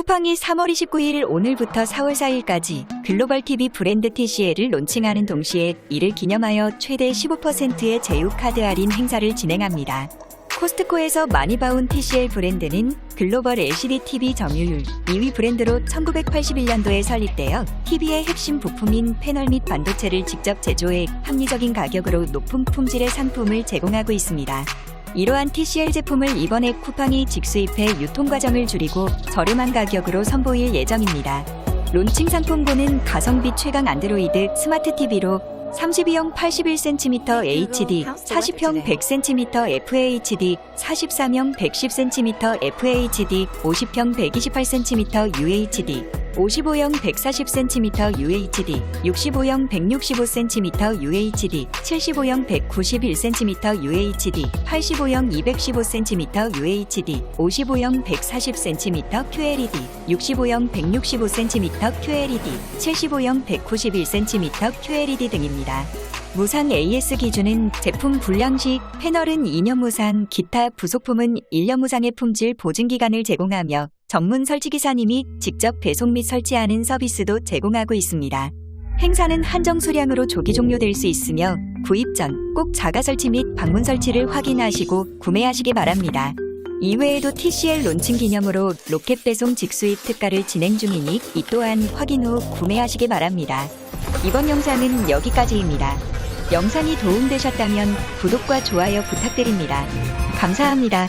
쿠팡이 3월 29일 오늘부터 4월 4일까지 글로벌 TV 브랜드 TCL을 론칭하는 동시에 이를 기념하여 최대 15%의 제휴 카드 할인 행사를 진행합니다. 코스트코에서 많이 봐온 TCL 브랜드는 글로벌 LCD TV 점유율 2위 브랜드로 1981년도에 설립되어 TV의 핵심 부품인 패널 및 반도체를 직접 제조해 합리적인 가격으로 높은 품질의 상품을 제공하고 있습니다. 이러한 TCL 제품을 이번에 쿠팡이 직수입해 유통 과정을 줄이고 저렴한 가격으로 선보일 예정입니다. 론칭 상품군은 가성비 최강 안드로이드 스마트 TV로 32형 81cm HD, 40형 100cm FHD, 43형 110cm FHD, 50형 128cm UHD, 55형 140cm UHD, 65형 165cm UHD, 75형 191cm UHD, 85형 215cm UHD, 55형 140cm QLED, 65형 165cm QLED, 75형 191cm QLED 등입니다. 무상 AS 기준은 제품 불량 시 패널은 2년 무상, 기타 부속품은 1년 무상의 품질 보증 기간을 제공하며 전문 설치기사님이 직접 배송 및 설치하는 서비스도 제공하고 있습니다. 행사는 한정 수량으로 조기 종료될 수 있으며 구입 전 꼭 자가 설치 및 방문 설치를 확인하시고 구매하시기 바랍니다. 이외에도 TCL 론칭 기념으로 로켓 배송 직수입 특가를 진행 중이니 이 또한 확인 후 구매하시기 바랍니다. 이번 영상은 여기까지입니다. 영상이 도움되셨다면 구독과 좋아요 부탁드립니다. 감사합니다.